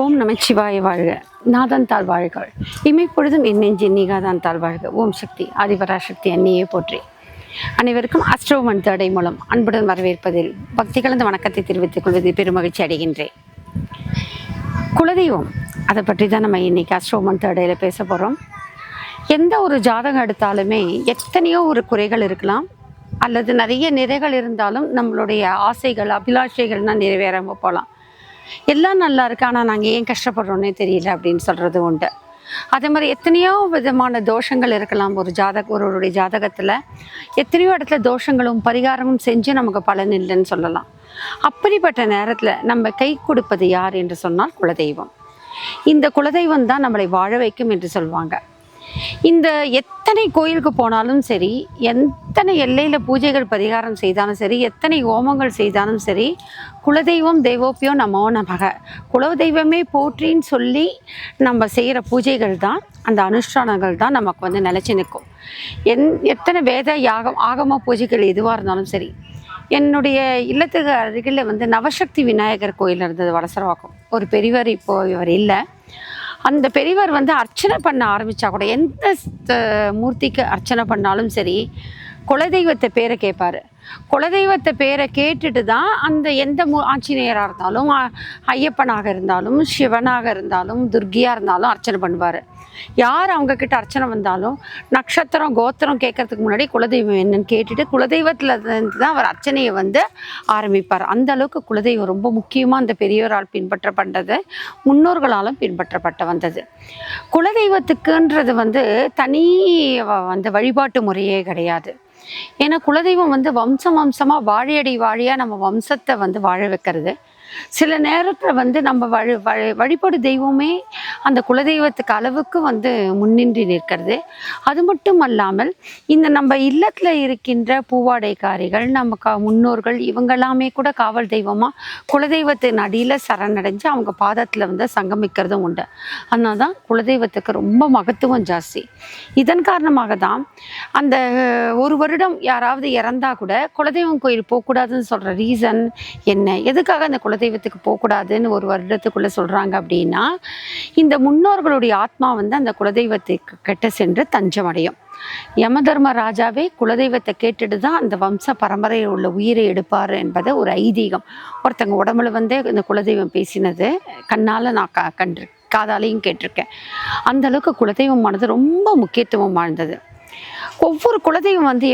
ஓம் நமச்சிவாய வாழ்க. நாதன் தாழ் வாழ்கள் இமைப்பொழுதும் என் நெஞ்சின் நீகாதான் தாழ் வாழ்க. ஓம் சக்தி ஆதிபராசக்தி அன்னியே போற்றி. அனைவருக்கும் அஸ்ட்ரோமன் தேடை மூலம் அன்புடன் வரவேற்பதில் பக்தி கலந்த வணக்கத்தை தெரிவித்துக் கொள்வதில் பெருமகிழ்ச்சி அடைகின்றேன். குலதெய்வம் அதை பற்றி தான் நம்ம இன்னைக்கு அஸ்ட்ரோமன் தேடையில் பேச போகிறோம் எந்த ஒரு ஜாதகம் எடுத்தாலுமே எத்தனையோ ஒரு குறைகள் இருக்கலாம். அல்லது நிறைய நிறைகள் இருந்தாலும் நம்மளுடைய ஆசைகள் அபிலாஷைகள்னால் நிறைவேறாமல் போகலாம். எல்லாம் நல்லா இருக்கு ஆனால் நாங்கள் ஏன் கஷ்டப்படுறோன்னே தெரியல அப்படின்னு சொல்கிறது உண்டு. அதே மாதிரி எத்தனையோ விதமான தோஷங்கள் இருக்கலாம். ஒரு ஜாதக ஒருவருடைய ஜாதகத்தில் எத்தனையோ இடத்துல தோஷங்களும் பரிகாரமும் செஞ்சு நமக்கு பலன் இல்லைன்னு சொல்லலாம். அப்படிப்பட்ட நேரத்தில் நம்ம கை கொடுப்பது யார் என்று சொன்னால் குலதெய்வம். இந்த குலதெய்வம் தான் நம்மளை வாழ வைக்கும் என்று சொல்லுவாங்க இந்த எத்தனை கோயிலுக்கு போனாலும் சரி எத்தனை எல்லையில் பூஜைகள் பரிகாரம் செய்தாலும் சரி எத்தனை ஹோமங்கள் செய்தாலும் சரி குலதெய்வம் தெய்வோப்பியோ நமோ நமக. குலதெய்வமே போற்றின்னு சொல்லி நம்ம செய்கிற பூஜைகள் தான் அந்த அனுஷ்டானங்கள் தான் நமக்கு வந்து நிலச்சி நிற்கும். என் எத்தனை வேத யாகம் ஆகம பூஜைகள் எதுவாக இருந்தாலும் சரி என்னுடைய இல்லத்துக்கு அருகில் வந்து நவசக்தி விநாயகர் கோயில் இருந்தது வளசரவாக்கம் ஒரு பெரியவர் இப்போ இவர் இல்லை. அந்த பெரியவர் வந்து அர்ச்சனை பண்ண ஆரம்பித்தா கூட எந்த ஸ்த- மூர்த்திக்கு அர்ச்சனை பண்ணாலும் சரி குலதெய்வத்தை பேரை கேட்பாரு குலதெய்வத்தை பேரை கேட்டுட்டு தான் அந்த எந்த மு ஆஞ்சநேயராக இருந்தாலும் அ- ஐயப்பனாக இருந்தாலும் சிவனாக இருந்தாலும் துர்கியாக இருந்தாலும் அர்ச்சனை பண்ணுவார். யார் அவங்க கிட்ட அர்ச்சனை வந்தாலும் நட்சத்திரம் கோத்திரம் கேட்கறதுக்கு முன்னாடி குலதெய்வம் என்னன்னு கேட்டுட்டு குலதெய்வத்தில் இருந்து தான் அவர் அர்ச்சனையை வந்து ஆரம்பிப்பார். அந்த அளவுக்கு குலதெய்வம் ரொம்ப முக்கியமாக அந்த பெரியோரால் பின்பற்றப்பட்டது முன்னோர்களாலும் பின்பற்றப்பட்டு வந்தது. குலதெய்வத்துக்குன்றது வந்து தனி வ- வந்து வழிபாட்டு முறையே கிடையாது. ஏன்னா குலதெய்வம் வந்து வம்சம் வம்சமாக வாழையடி வாழியாக நம்ம வம்சத்தை வந்து வாழ வைக்கிறது. சில நேரத்தில் வந்து நம்ம வழி வழி வழிபாடு தெய்வமே அந்த குலதெய்வத்துக்கு அளவுக்கு வந்து முன்னின்றி நிற்கிறது. அது மட்டும் அல்லாமல் இந்த நம்ம இல்லத்தில் இருக்கின்ற பூவாடைக்காரிகள் நம்ம க முன்னோர்கள் இவங்கெல்லாமே கூட காவல் தெய்வமாக குலதெய்வத்தின் அடியில் சரணடைஞ்சு அவங்க பாதத்தில் வந்து சங்கமிக்கிறதும் உண்டு. அதனால தான் குலதெய்வத்துக்கு ரொம்ப மகத்துவம் ஜாஸ்தி. இதன் காரணமாக தான் அந்த ஒரு வருடம் யாராவது இறந்தா கூட குலதெய்வம் கோயில் போகக்கூடாதுன்னு சொல்கிற ரீசன் என்ன? எதுக்காக அந்த குலதெய்வத்துக்கு போகக்கூடாதுன்னு ஒரு வருடத்துக்குள்ளே சொல்கிறாங்க அப்படின்னா இந்த முன்னோர்களுடைய ஆத்மா வந்து அந்த குலதெய்வத்துக்கு கெட்ட சென்று தஞ்சமடையும். யமதர்ம ராஜாவே குலதெய்வத்தை கேட்டுட்டு தான் அந்த வம்ச பரம்பரையில் உள்ள உயிரை எடுப்பார் என்பது ஒரு ஐதீகம். ஒருத்தங்க உடம்புல வந்தே இந்த குலதெய்வம் பேசினது கண்ணால் நான் க கண்டு காதாலையும் கேட்டிருக்கேன். அந்த அளவுக்கு குலதெய்வமானது ரொம்ப முக்கியத்துவம் வாழ்ந்தது ஒவ்வொரு குலதெய்வம் வந்து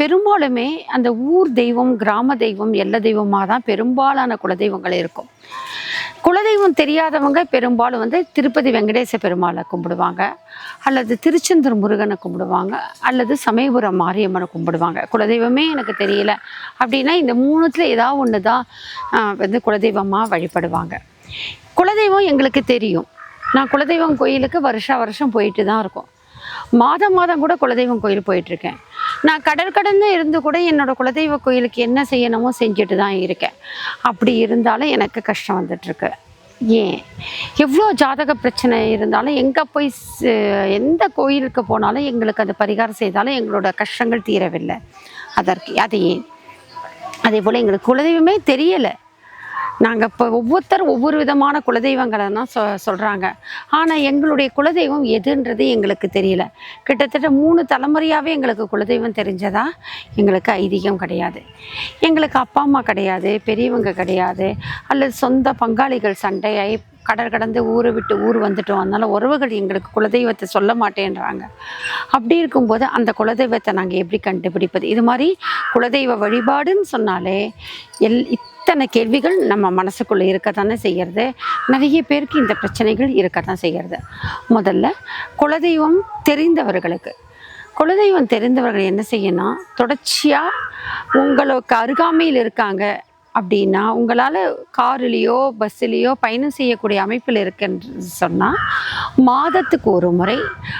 பெரும்பாலுமே அந்த ஊர் தெய்வம் கிராம தெய்வம் எல்ல தெய்வமாக தான் பெரும்பாலான குலதெய்வங்கள் இருக்கும். குலதெய்வம் தெரியாதவங்க பெரும்பாலும் வந்து திருப்பதி வெங்கடேச பெருமாளை கும்பிடுவாங்க. அல்லது திருச்செந்தூர் முருகனை கும்பிடுவாங்க. அல்லது சமயபுரம் மாரியம்மனை கும்பிடுவாங்க. குலதெய்வமே எனக்கு தெரியல. அப்படின்னா இந்த மூணுத்தில் ஏதாவது ஒன்று தான் வந்து குலதெய்வமாக வழிபடுவாங்க. குலதெய்வம் எங்களுக்கு தெரியும். நான் குலதெய்வம் கோயிலுக்கு வருஷா வருஷம் போயிட்டு தான் இருக்கோம். மாதம் மாதம் கூட குலதெய்வம் கோயில் போயிட்டுருக்கேன். நான் கடல் கடந்து இருந்து கூட என்னோடய குலதெய்வ கோயிலுக்கு என்ன செய்யணுமோ செஞ்சுட்டு தான் இருக்கேன். அப்படி இருந்தாலும் எனக்கு கஷ்டம் வந்துட்டுருக்கு. ஏன்? எவ்வளோ ஜாதக பிரச்சனை இருந்தாலும் எங்கே போய் எந்த கோயிலுக்கு போனாலும் எங்களுக்கு அந்த பரிகாரம் செய்தாலும் எங்களோட கஷ்டங்கள் தீரவில்லை. அதற்கு அது ஏன்? அதே போல் எங்களுக்கு குலதெய்வமே தெரியலை. நாங்கள் இப்போ ஒவ்வொருத்தரும் ஒவ்வொரு விதமான குலதெய்வங்களை தான் சொ சொல்கிறாங்க ஆனால் எங்களுடைய குலதெய்வம் எதுன்றது எங்களுக்கு தெரியல. கிட்டத்தட்ட மூணு தலைமுறையாகவே எங்களுக்கு குலதெய்வம் தெரிஞ்சதா எங்களுக்கு ஐதீகம் கிடையாது. எங்களுக்கு அப்பா அம்மா கிடையாது பெரியவங்க கிடையாது அல்லது சொந்த பங்காளிகள் சண்டையாகி கடல் கடந்து ஊரை விட்டு ஊர் வந்துட்டோம் அதனால் உறவுகள் எங்களுக்கு குலதெய்வத்தை சொல்ல மாட்டேன்றாங்க. அப்படி இருக்கும்போது அந்த குலதெய்வத்தை நாங்கள் எப்படி கண்டுபிடிப்பது? இது மாதிரி குலதெய்வ வழிபாடுன்னு சொன்னாலே எல் இத்தனை கேள்விகள் நம்ம மனசுக்குள்ளே இருக்க தானே செய்கிறது நிறைய பேருக்கு இந்த பிரச்சனைகள் இருக்க தான் செய்கிறது முதல்ல குலதெய்வம் தெரிந்தவர்களுக்கு. குலதெய்வம் தெரிந்தவர்கள் என்ன செய்யணும் தொடர்ச்சியாக உங்களுக்கு அருகாமையில் இருக்காங்க அப்படின்னா உங்களால் காருலேயோ பஸ்ஸுலேயோ பயணம் செய்யக்கூடிய அமைப்பில் இருக்குன்னு சொன்னால் மாதத்துக்கு ஒரு முறை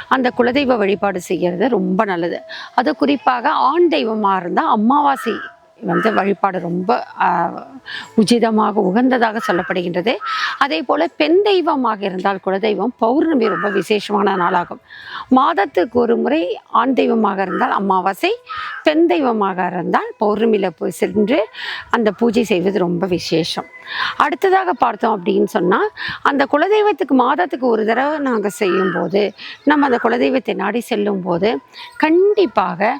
அந்த குலதெய்வ வழிபாடு செய்கிறது ரொம்ப நல்லது. அது குறிப்பாக ஆண் தெய்வமாக இருந்தால் அமாவாசை வந்து வழிபாடு ரொம்ப உச்சிதமாக உகந்ததாக சொல்லப்படுகின்றது. அதே போல் பெண் தெய்வமாக இருந்தால் குலதெய்வம் பௌர்ணமி ரொம்ப விசேஷமான நாளாகும். மாதத்துக்கு ஒரு முறை ஆண் தெய்வமாக இருந்தால் அமாவாசை பெண் தெய்வமாக இருந்தால் பௌர்ணமியில் போய் சென்று அந்த பூஜை செய்வது ரொம்ப விசேஷம். அடுத்ததாக பார்த்தோம் அப்படின்னு சொன்னால் அந்த குலதெய்வத்துக்கு மாதத்துக்கு ஒரு தடவை நாங்கள் செய்யும்போது நம்ம அந்த குலதெய்வத்தை நாடி செல்லும் போது கண்டிப்பாக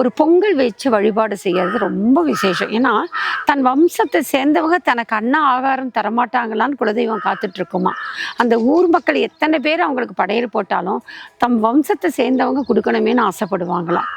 ஒரு பொங்கல் வச்சு வழிபாடு செய்கிறது ரொம்ப விசேஷம். ஏன்னா தன் வம்சத்தை சேர்ந்தவங்க தனக்கு அன்ன ஆகாரம் தரமாட்டாங்களான்னு குலதெய்வம் காத்துட்ருக்குமா? அந்த ஊர் மக்கள் எத்தனை பேர் அவங்களுக்கு படையல் போட்டாலும் தம் வம்சத்தை சேர்ந்தவங்க கொடுக்கணுமேனு ஆசைப்படுவாங்களாம்.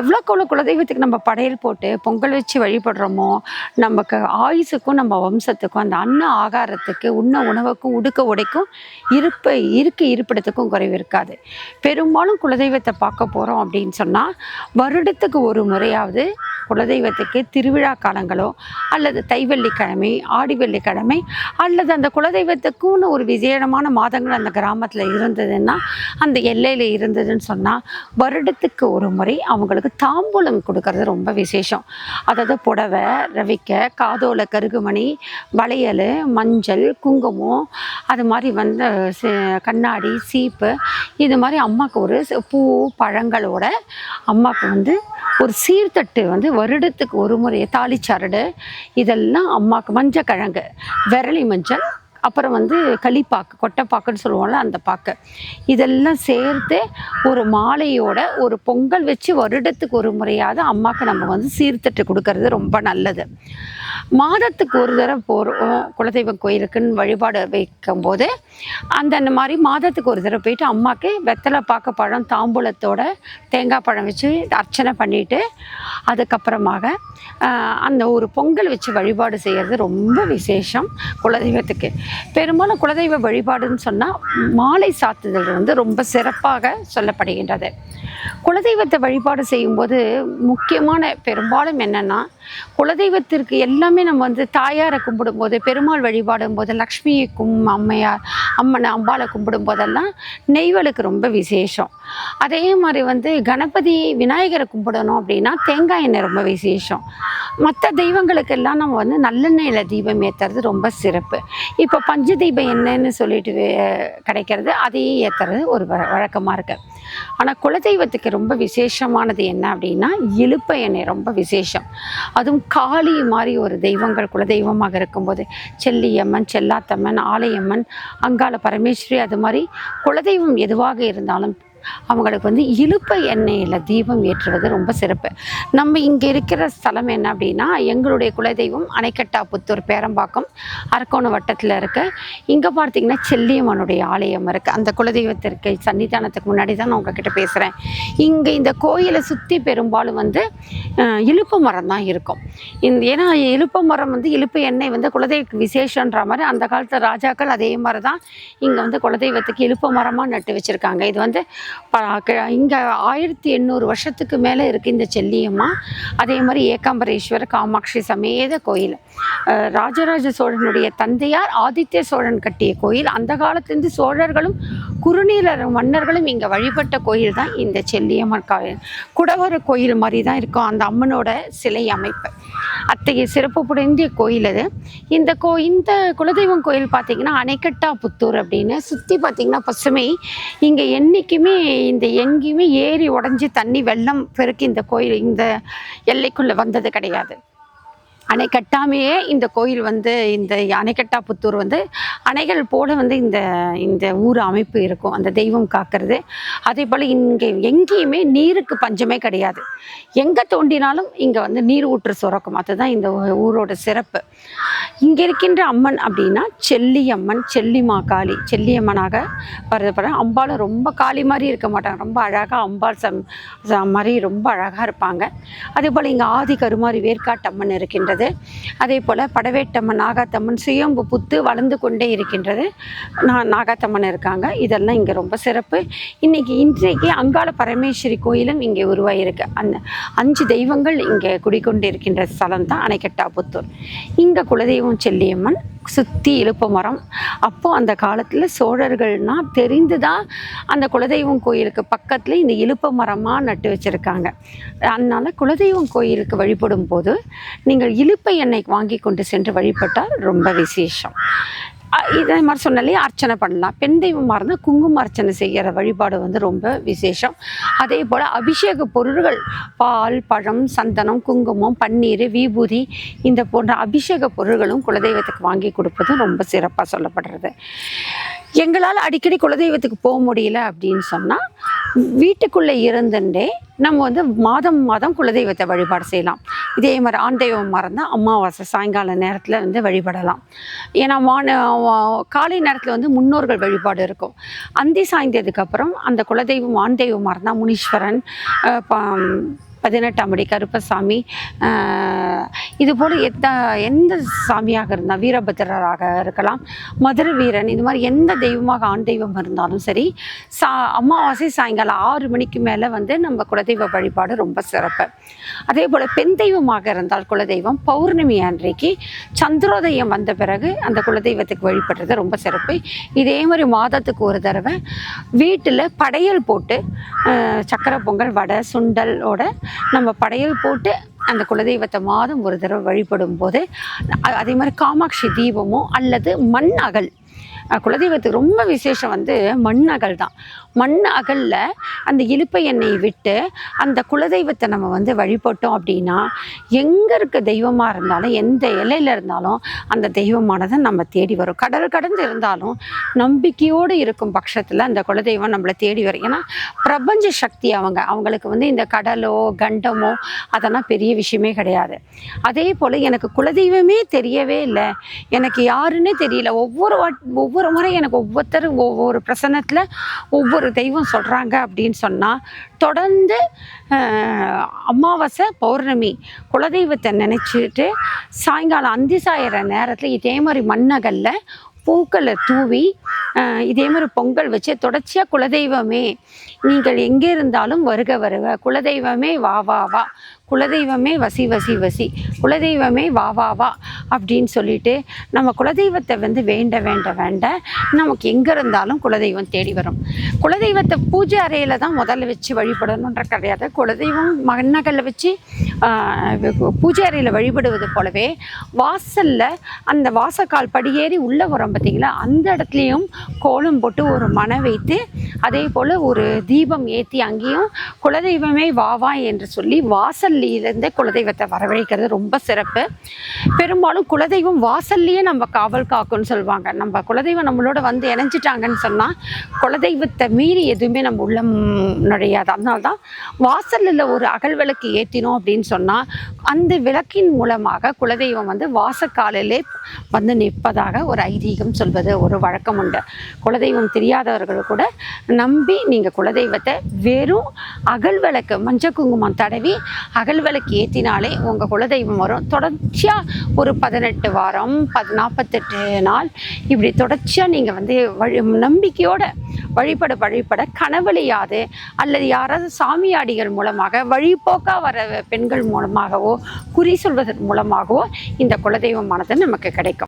எவ்வளோக்கு எவ்வளோ குலதெய்வத்துக்கு நம்ம படையல் போட்டு பொங்கல் வச்சு வழிபடுறோமோ நமக்கு ஆயுசுக்கும் நம்ம வம்சத்துக்கும் அந்த அன்ன ஆகாரத்துக்கு உண்ண உணவுக்கும் உடுக்க உடைக்கும் இருப்ப இருக்க இருப்பிடத்துக்கும் குறைவு இருக்காது. பெரும்பாலும் குலதெய்வத்தை பார்க்க போகிறோம் அப்படின்னு சொன்னால் வருடத்துக்கு ஒரு முறையாவது குலதெய்வத்துக்கு திருவிழா காலங்களோ அல்லது தைவெள்ளிக்கிழமை ஆடி வெள்ளிக்கிழமை அல்லது அந்த குலதெய்வத்துக்குன்னு ஒரு விசேடமான மாதங்கள் அந்த கிராமத்தில் இருந்ததுன்னா அந்த எல்லையில் இருந்ததுன்னு சொன்னால் வருடத்துக்கு ஒரு முறை அவங்களுக்கு தாம்பூலம் கொடுக்கறது ரொம்ப விசேஷம். அதாவது புடவை ரவிக்க காதோல கருகுமணி வளையல் மஞ்சள் குங்குமம் அது மாதிரி வந்து கண்ணாடி சீப்பு இது மாதிரி அம்மாவுக்கு ஒரு பூ பழங்களோட அம்மாவுக்கு வந்து ஒரு சீர்தட்டு வந்து வருடத்துக்கு ஒரு முறை தாலிச்சரடு இதெல்லாம் அம்மாவுக்கு மஞ்சள் கிழங்கு விரலி மஞ்சள் அப்புறம் வந்து களிப்பாக்கு கொட்டைப்பாக்குன்னு சொல்லுவோம்ல அந்த பாக்கு. இதெல்லாம் சேர்த்து ஒரு மாலையோட ஒரு பொங்கல் வச்சு வருடத்துக்கு ஒரு முறையாவது அம்மாவுக்கு நம்ம வந்து சீர்தட்டு கொடுக்கறது ரொம்ப நல்லது. மாதத்துக்கு ஒரு தடவை போகிறோம் குலதெய்வம் கோயிலுக்குன்னு வழிபாடு வைக்கும்போது அந்த மாதிரி மாதத்துக்கு ஒரு தடவை போயிட்டு அம்மாவுக்கு வெத்தலை பாக்க பழம் தாம்பூலத்தோட தேங்காய் பழம் வச்சு அர்ச்சனை பண்ணிட்டு அதுக்கப்புறமாக அந்த ஒரு பொங்கல் வச்சு வழிபாடு செய்கிறது ரொம்ப விசேஷம் குலதெய்வத்துக்கு. பெரும்பாலும் குலதெய்வ வழிபாடுன்னு சொன்னால் மாலை சாத்துதல் வந்து ரொம்ப சிறப்பாக சொல்லப்படுகின்றது. குலதெய்வத்தை வழிபாடு செய்யும்போது முக்கியமான பெரும்பாலும் என்னென்னா குலதெய்வத்திற்கு எல்லாமே நம்ம வந்து தாயாரை கும்பிடும்போது பெருமாள் வழிபாடும் போது லக்ஷ்மியை கும் அம்மையார் அம்மனை அம்பாளை கும்பிடும் போதெல்லாம் நெய்வலுக்கு ரொம்ப விசேஷம். அதே மாதிரி வந்து கணபதி விநாயகரை கும்பிடணும் அப்படின்னா தேங்காய் எண்ணெய் ரொம்ப விசேஷம். மற்ற தெய்வங்களுக்கெல்லாம் நம்ம வந்து நல்லெண்ணெயில் தீபம் ஏற்றுறது ரொம்ப சிறப்பு. இப்போ பஞ்ச தீபம் என்னன்னு சொல்லிட்டு கிடைக்கிறது அதையே ஏற்றுறது ஒரு வ வழக்கமாக இருக்குது ஆனால் குலதெய்வத்துக்கு ரொம்ப விசேஷமானது என்ன அப்படின்னா இலுப்ப எண்ணெய் ரொம்ப விசேஷம். அதுவும் காளி மாதிரி ஒரு தெய்வங்கள் குலதெய்வமாக இருக்கும்போது செல்லியம்மன் செல்லாத்தம்மன் ஆலயம்மன் அங்காள பரமேஸ்வரி அது மாதிரி குலதெய்வம் எதுவாக இருந்தாலும் அவங்களுக்கு வந்து இலுப்பை எண்ணெயில் தீபம் ஏற்றுவது ரொம்ப சிறப்பு. நம்ம இங்கே இருக்கிற ஸ்தலம் என்ன அப்படின்னா எங்களுடைய குலதெய்வம் அணைக்கட்டாபுத்தூர் பேரம்பாக்கம் அரக்கோண வட்டத்தில் இருக்கு. இங்கே பார்த்தீங்கன்னா செல்லியம்மனுடைய ஆலயம் இருக்குது அந்த குலதெய்வத்திற்கு சன்னிதானத்துக்கு முன்னாடி தான் நான் உங்ககிட்ட பேசுகிறேன் இங்கே இந்த கோயிலை சுற்றி பெரும்பாலும் வந்து இழுப்பு இலுப்பு மரம் தான் இருக்கும். இந்த ஏன்னா இழுப்பு மரம் வந்து இலுப்பு எண்ணெய் வந்து குலதெய்வ விசேஷன்ற மாதிரி அந்த காலத்து ராஜாக்கள் அதே மாதிரி தான் இங்கே வந்து குலதெய்வத்துக்கு இழுப்பு மரமாக நட்டு வச்சுருக்காங்க. இது வந்து இங்கே ஆயிரத்தி எண்ணூறு வருஷத்துக்கு மேலே இருக்குது இந்த செல்லியம்மா. அதே மாதிரி ஏகாம்பரேஸ்வரர் காமாட்சி சமேத கோயில். ராஜராஜ சோழனுடைய தந்தையார் ஆதித்ய சோழன் கட்டிய கோயில். அந்த காலத்துலேருந்து சோழர்களும் குறுநீலர் மன்னர்களும் இங்கே வழிபட்ட கோயில் தான் இந்த செல்லியம்மன் கோயில். குடவர கோயில் மாதிரி தான் இருக்கும் அந்த அம்மனோட சிலை அமைப்பு. அத்தகைய சிறப்பு புடைந்த கோயில் அது. இந்த கோ இந்த குலதெய்வம் கோயில் பார்த்தீங்கன்னா அணைக்கட்டா புத்தூர் அப்படின்னு. சுற்றி பார்த்தீங்கன்னா பசுமை. இங்கே என்றைக்குமே இந்த எங்கேயுமே ஏரி உடஞ்சி தண்ணி வெள்ளம் பெருக்கி இந்த கோயில் இந்த எல்லைக்குள்ளே வந்தது கிடையாது. அணை கட்டாமையே இந்த கோயில் வந்து இந்த அணைக்கட்டா புத்தூர் வந்து அணைகள் போல வந்து இந்த இந்த ஊர் அமைப்பு இருக்கும். அந்த தெய்வம் காக்கிறது. அதே போல் இங்கே எங்கேயுமே நீருக்கு பஞ்சமே கிடையாது. எங்கே தோண்டினாலும் இங்கே வந்து நீர் ஊற்று சுரக்கும். அதுதான் இந்த ஊரோட சிறப்பு. இங்கே இருக்கின்ற அம்மன் அப்படின்னா செல்லியம்மன் செல்லிமா காளி. செல்லியம்மனாக வருதப்படுற அம்பாளும் ரொம்ப காளி மாதிரி இருக்க மாட்டாங்க. ரொம்ப அழகாக அம்பாள் சம் ச- மாதிரி ரொம்ப அழகாக இருப்பாங்க. அதே போல் இங்கே ஆதி கருமாரி வேர்க்காட் அம்மன் இருக்கின்ற இருக்கின்றது. அதே போல் படவேட்டம்மன் நாகாத்தம்மன் சுயம்பு புத்து வளர்ந்து கொண்டே இருக்கின்றது. நான் நாகாத்தம்மன் இருக்காங்க. இதெல்லாம் இங்கே ரொம்ப சிறப்பு. இன்னைக்கு இன்றைக்கு அங்காள பரமேஸ்வரி கோயிலும் இங்கே உருவாகியிருக்கு அந்த அஞ்சு தெய்வங்கள் இங்கே குடிக்கொண்டு இருக்கின்ற ஸ்தலம் தான் அணைக்கட்டாபுத்தூர். இங்கே குலதெய்வம் செல்லியம்மன் சுற்றி இழுப்பு மரம் அப்போது அந்த காலத்தில் சோழர்கள்னா தெரிந்து தான் அந்த குலதெய்வம் கோயிலுக்கு பக்கத்தில் இந்த இழுப்பு மரமாக நட்டு வச்சுருக்காங்க. அதனால் குலதெய்வம் கோயிலுக்கு வழிபடும் போது நீங்கள் இலுப்பை எண்ணெய் வாங்கி கொண்டு சென்று வழிபட்டால் ரொம்ப விசேஷம். இதே மாதிரி சொன்னாலே அர்ச்சனை பண்ணலாம். பெண் தெய்வமாக இருந்தால் குங்கும அர்ச்சனை செய்கிற வழிபாடு வந்து ரொம்ப விசேஷம். அதே போல் அபிஷேக பொருள்கள் பால் பழம் சந்தனம் குங்குமம் பன்னீர் விபூதி இந்த போன்ற அபிஷேக பொருள்களும் குலதெய்வத்துக்கு வாங்கி கொடுப்பதும் ரொம்ப சிறப்பாக சொல்லப்படுறது. எங்களால் அடிக்கடி குலதெய்வத்துக்கு போக முடியல அப்படின்னு சொன்னால் வீட்டுக்குள்ளே இருந்துட்டே நம்ம வந்து மாதம் மாதம் குலதெய்வத்தை வழிபாடு செய்யலாம். இதே மாதிரி ஆண் தெய்வமாக இருந்தால் அமாவாசை சாயங்கால நேரத்தில் வந்து வழிபடலாம். ஏன்னா வான வா- காலை நேரத்தில் வந்து முன்னோர்கள் வழிபாடு இருக்கும். அந்தி சாய்ந்ததுக்கப்புறம் அந்த குலதெய்வம் ஆண் தெய்வமாக இருந்தால் முனீஸ்வரன் ப- பதினெட்டாம் படி கருப்பசாமி. இதுபோல் இது போல் எந்த எந்த சாமியாக இருந்தால் வீரபத்திரராக இருக்கலாம் மதுரை வீரன் இது மாதிரி எந்த தெய்வமாக ஆண் தெய்வம் இருந்தாலும் சரி சா அமாவாசை சாயங்காலம் ஆறு மணிக்கு மேலே வந்து நம்ம குலதெய்வ வழிபாடு ரொம்ப சிறப்பு. அதே போல் பெண் தெய்வமாக இருந்தால் குலதெய்வம் பௌர்ணமி அன்றைக்கு சந்திரோதயம் வந்த பிறகு அந்த குலதெய்வத்துக்கு வழிபடுறது ரொம்ப சிறப்பு. இதே மாதிரி மாதத்துக்கு ஒரு தடவை வீட்டில் படையல் போட்டு சக்கரை பொங்கல் வடை சுண்டலோட நம்ம படையல் போட்டு அந்த குலதெய்வத்தை மாதம் ஒரு தடவை வழிபடும் போது அதே மாதிரி காமாட்சி தீபமோ அல்லது மண் அகல் குலதெய்வத்துக்கு ரொம்ப விசேஷம் வந்து மண் அகல் தான். மண் அகலில் அந்த இலுப்பை எண்ணெயை விட்டு அந்த குலதெய்வத்தை நம்ம வந்து வழிபட்டோம் அப்படின்னா எங்கே இருக்க தெய்வமாக இருந்தாலும் எந்த இலையில் இருந்தாலும் அந்த தெய்வமானதை நம்ம தேடி வரும். கடல் கடந்து இருந்தாலும் நம்பிக்கையோடு இருக்கும் பட்சத்தில் அந்த குலதெய்வம் நம்மளை தேடி வரும். ஏன்னா பிரபஞ்ச சக்தி அவங்க. அவங்களுக்கு வந்து இந்த கடலோ கண்டமோ அதெல்லாம் பெரிய விஷயமே கிடையாது. அதே போல் எனக்கு குலதெய்வமே தெரியவே இல்லை. எனக்கு யாருன்னு தெரியல. ஒவ்வொரு வாட் ஒவ்வொரு முறை எனக்கு ஒவ்வொருத்தரும் ஒவ்வொரு பிரசன்னத்தில் ஒவ்வொரு தெய்வம் சொல்கிறாங்க அப்படின்னு சொன்னால் தொடர்ந்து அமாவாசை பௌர்ணமி குலதெய்வத்தை நினச்சிட்டு சாயங்காலம் அந்தி சாயிற நேரத்தில் இதே மாதிரி மண்ணகல்ல பூக்களை தூவி இதே மாதிரி பொங்கல் வச்சு தொடர்ச்சியாக குலதெய்வமே நீங்கள் எங்கே இருந்தாலும் வருக வருக குலதெய்வமே வா வா வா குலதெய்வமே வசி வசி வசி. குலதெய்வமே வா வா வா அப்படின்னு சொல்லிட்டு நம்ம குலதெய்வத்தை வந்து வேண்ட வேண்ட வேண்ட நமக்கு எங்கே இருந்தாலும் குலதெய்வம் தேடி வரும். குலதெய்வத்தை பூஜை அறையில் தான் முதல்ல வச்சு வழிபடணுன்ற கிடையாது. குலதெய்வம் மன்னகளை வச்சு பூஜை அறையில் வழிபடுவது போலவே வாசலில் அந்த வாசக்கால் படியேறி உள்ளே வரோம் பார்த்தீங்களா? அந்த இடத்துலையும் கோலம் போட்டு ஒரு மனை வைத்து அதே போல் ஒரு தீபம் ஏற்றி அங்கேயும் குலதெய்வமே வா வா என்று சொல்லி வாசலில் வாசல்லிருந்தே குலதெய்வத்தை வரவழைக்கிறது ரொம்ப சிறப்பு. பெரும்பாலும் குலதெய்வம் வாசல்லையே நம்ம காவல் காக்கும்னு சொல்லுவாங்க. நம்ம குலதெய்வம் நம்மளோட வந்து இணைஞ்சிட்டாங்கன்னு சொன்னால் குலதெய்வத்தை மீறி எதுவுமே நம்ம உள்ள நுழையாது அதனால தான் வாசலில் ஒரு அகல் விளக்கு ஏற்றினோம் அப்படின்னு சொன்னால் அந்த விளக்கின் மூலமாக குலதெய்வம் வந்து வாசக்காலிலே வந்து நிற்பதாக ஒரு ஐதீகம் சொல்வது ஒரு வழக்கம் உண்டு. குலதெய்வம் தெரியாதவர்கள் கூட நம்பி நீங்கள் குலதெய்வத்தை வெறும் அகல் விளக்கு மஞ்சள் குங்குமம் தடவி அகல் விளக்கு ஏற்றினாலே உங்கள் குலதெய்வம் வரும். தொடர்ச்சியாக ஒரு பதினெட்டு வாரம் பத் நாற்பத்தெட்டு நாள் இப்படி தொடர்ச்சியாக நீங்கள் வந்து வழி நம்பிக்கையோட வழிபட வழிபட கனவழியாது அல்லது யாராவது சாமியாடிகள் மூலமாக வழிபோக்காக வர பெண்கள் மூலமாகவோ குறி சொல்வதன் மூலமாகவோ இந்த குலதெய்வமானது நமக்கு கிடைக்கும்.